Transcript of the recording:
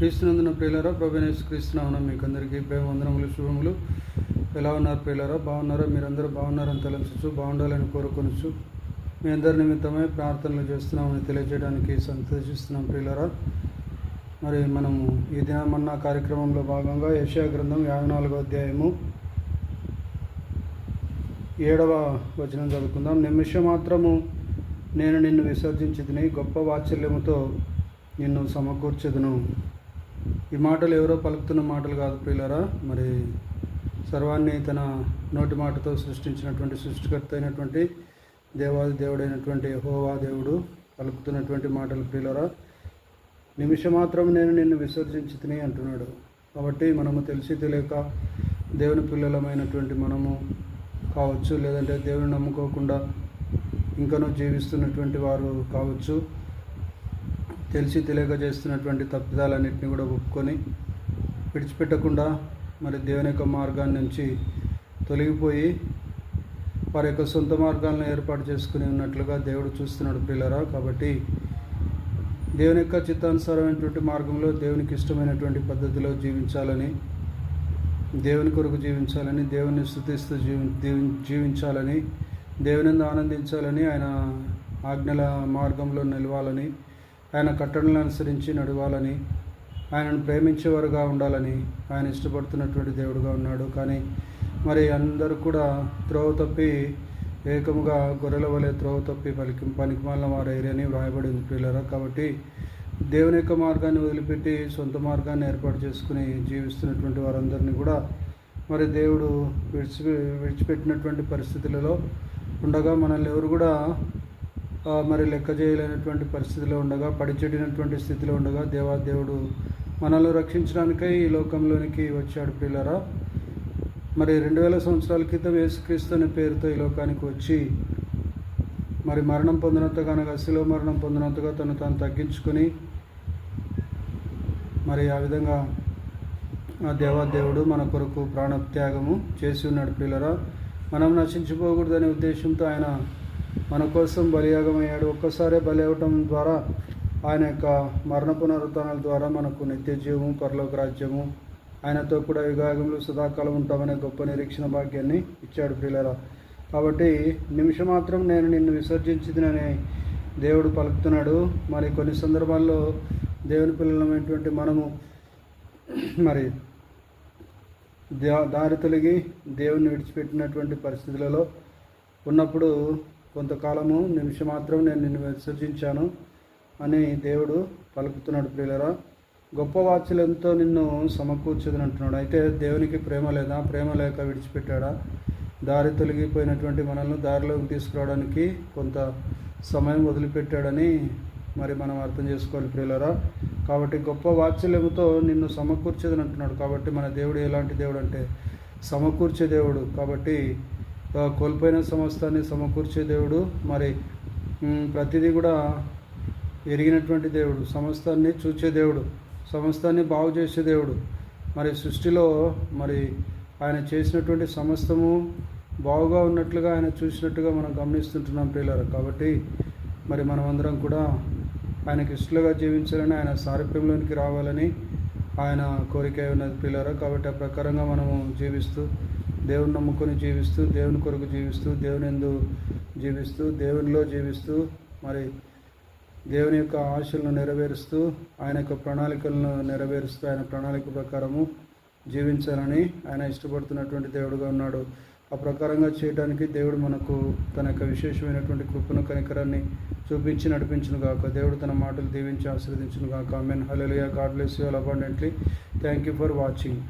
క్రీస్తునందున ప్రియులారా ప్రభనేసు క్రీస్తునామనం మీకు అందరికీ వందనములు శుభములు. ఎలా ఉన్నారు ప్రియులారా? బాగున్నారా? మీరందరూ బాగున్నారని తలంచచ్చు బాగుండాలని కోరుకొనొచ్చు మీ అందరి నిమిత్తమై ప్రార్థనలు చేస్తున్నామని తెలియజేయడానికి సంతోషిస్తున్నాం ప్రియులారా. మరి మనము ఈ దినమన్న కార్యక్రమంలో భాగంగా యశా గ్రంథం యాభై నాలుగో అధ్యాయము ఏడవ వచనం చదువుకుందాం. నిమిషం మాత్రము నేను నిన్ను విసర్జించితిని గొప్ప వాత్సల్యముతో నిన్ను సమకూర్చదును. ఈ మాటలు ఎవరో పలుకుతున్న మాటలు కాదు ప్రియులరా. మరి సర్వాన్ని తన నోటి మాటతో సృష్టించినటువంటి సృష్టికర్త అయినటువంటి దేవాది దేవుడైనటువంటి హోవా దేవుడు పలుకుతున్నటువంటి మాటలు ప్రియులరా. నిమిషమాత్రం నేను నిన్ను విసర్జించితిని అంటున్నాడు. కాబట్టి మనము తెలిసి తెలియక దేవుని పిల్లలమైనటువంటి మనము కావచ్చు లేదంటే దేవుని నమ్ముకోకుండా ఇంకనూ జీవిస్తున్నటువంటి వారు కావచ్చు. తెలిసి తెలియక చేస్తున్నటువంటి తప్పిదాలన్నింటినీ కూడా ఒప్పుకొని విడిచిపెట్టకుండా మరి దేవుని యొక్క మార్గాన్ని నుంచి తొలగిపోయి వారి యొక్క సొంత మార్గాలను ఏర్పాటు చేసుకుని ఉన్నట్లుగా దేవుడు చూస్తున్నాడు పిల్లరా. కాబట్టి దేవుని యొక్క చిత్తానుసారమైనటువంటి మార్గంలో దేవునికి ఇష్టమైనటువంటి పద్ధతిలో జీవించాలని దేవుని కొరకు జీవించాలని దేవుని స్థుతిస్తూ జీవి జీవించాలని దేవుని ఆనందించాలని ఆయన ఆజ్ఞల మార్గంలో నిలవాలని ఆయన కట్టడలను అనుసరించి నడవాలని ఆయనను ప్రేమించేవారుగా ఉండాలని ఆయన ఇష్టపడుతున్నటువంటి దేవుడుగా ఉన్నాడు. కానీ మరి అందరూ కూడా త్రోవ తప్పి ఏకముగా గొర్రెల వలె త్రోవ తప్పి పలికి పనికిమాలిన వారైరని వ్రాయబడింది పిల్లరా. కాబట్టి దేవుని యొక్క మార్గాన్ని వదిలిపెట్టి సొంత మార్గాన్ని ఏర్పాటు చేసుకుని జీవిస్తున్నటువంటి వారందరినీ కూడా మరి దేవుడు విడిచి విడిచిపెట్టినటువంటి పరిస్థితులలో ఉండగా మనల్ని ఎవరు కూడా మరి లెక్క చేయలేనటువంటి పరిస్థితిలో ఉండగా పడిచెడినటువంటి స్థితిలో ఉండగా దేవాదేవుడు మనల్ని రక్షించడానికై ఈ లోకంలోనికి వచ్చాడు పిల్లరా. మరి రెండు వేల సంవత్సరాల క్రితం యేసుక్రీస్తు అనే పేరుతో ఈ లోకానికి వచ్చి మరి మరణం పొందినంతగా అనగా శిలో మరణం పొందినంతగా తను తాను తగ్గించుకొని మరి ఆ విధంగా ఆ దేవాదేవుడు మన కొరకు ప్రాణత్యాగము చేసి ఉన్నాడు పిల్లరా. మనం నశించిపోకూడదనే ఉద్దేశంతో ఆయన మన కోసం బలియాగమయ్యాడు. ఒక్కసారే బలి అవ్వటం ద్వారా ఆయన యొక్క మరణ పునరుత్నాల ద్వారా మనకు నిత్య జీవము పరలోక రాజ్యము. ఆయనతో కూడా యుగాగంలో సదాకాలం ఉంటామనే గొప్ప నిరీక్షణ భాగ్యాన్ని ఇచ్చాడు ప్రియులరా. కాబట్టి నిమిషం మాత్రం నేను నిన్ను విసర్జించిందని దేవుడు పలుకుతున్నాడు. మరి కొన్ని సందర్భాల్లో దేవుని పిల్లలమైనటువంటి మనము మరి దారి తొలగి దేవుణ్ణి విడిచిపెట్టినటువంటి పరిస్థితులలో ఉన్నప్పుడు కొంతకాలము నిమిషం మాత్రం నేను నిన్ను విసర్జించాను అని దేవుడు పలుకుతున్నాడు ప్రియులరా. గొప్ప వాత్సల్యంతో నిన్ను సమకూర్చదని అంటున్నాడు అయితే దేవునికి ప్రేమ లేదా? ప్రేమ లేక విడిచిపెట్టాడా? దారి తొలగిపోయినటువంటి మనల్ని దారిలోకి తీసుకురావడానికి కొంత సమయం వదిలిపెట్టాడని మరి మనం అర్థం చేసుకోవాలి ప్రియులరా. కాబట్టి గొప్ప వాత్సల్యముతో నిన్ను సమకూర్చేదని అంటున్నాడు కాబట్టి మన దేవుడు ఎలాంటి దేవుడు అంటే? సమకూర్చే దేవుడు. కాబట్టి కోల్పోయిన సమస్తాన్ని సమకూర్చే దేవుడు. మరి ప్రతిదీ కూడా ఎరిగినటువంటి దేవుడు. సమస్తాన్ని చూచే దేవుడు. సమస్తాన్ని బాగు చేసే దేవుడు. మరి సృష్టిలో మరి ఆయన చేసినటువంటి సమస్తము బాగుగా ఉన్నట్లుగా ఆయన చూసినట్టుగా మనం గమనిస్తుంటున్నాం ప్రియులారా. కాబట్టి మరి మనమందరం కూడా ఆయనకి ఇష్టలుగా జీవించాలని ఆయన సారూప్యంలోనికి రావాలని ఆయన కోరిక ఉన్నది పిల్లరా కాబట్టి ఆ ప్రకారంగా మనము జీవిస్తూ దేవుని నమ్ముకొని జీవిస్తూ దేవుని కొరకు జీవిస్తూ దేవుని ఎందు జీవిస్తూ దేవునిలో జీవిస్తూ మరి దేవుని యొక్క ఆశలను నెరవేరుస్తూ ఆయన యొక్క ప్రణాళికలను నెరవేరుస్తూ ఆయన ప్రణాళిక ప్రకారము జీవించాలని ఆయన ఇష్టపడుతున్నటువంటి దేవుడుగా ఉన్నాడు. ఆ ప్రకారంగా చేయడానికి దేవుడు మనకు తన యొక్క విశేషమైనటువంటి కృపను కనికరాన్ని చూపించి నడిపించును గాక దేవుడు తన మాటలు దీవించి ఆశీర్వదించును గాక amen hallelujah God bless you all abundantly thank you for watching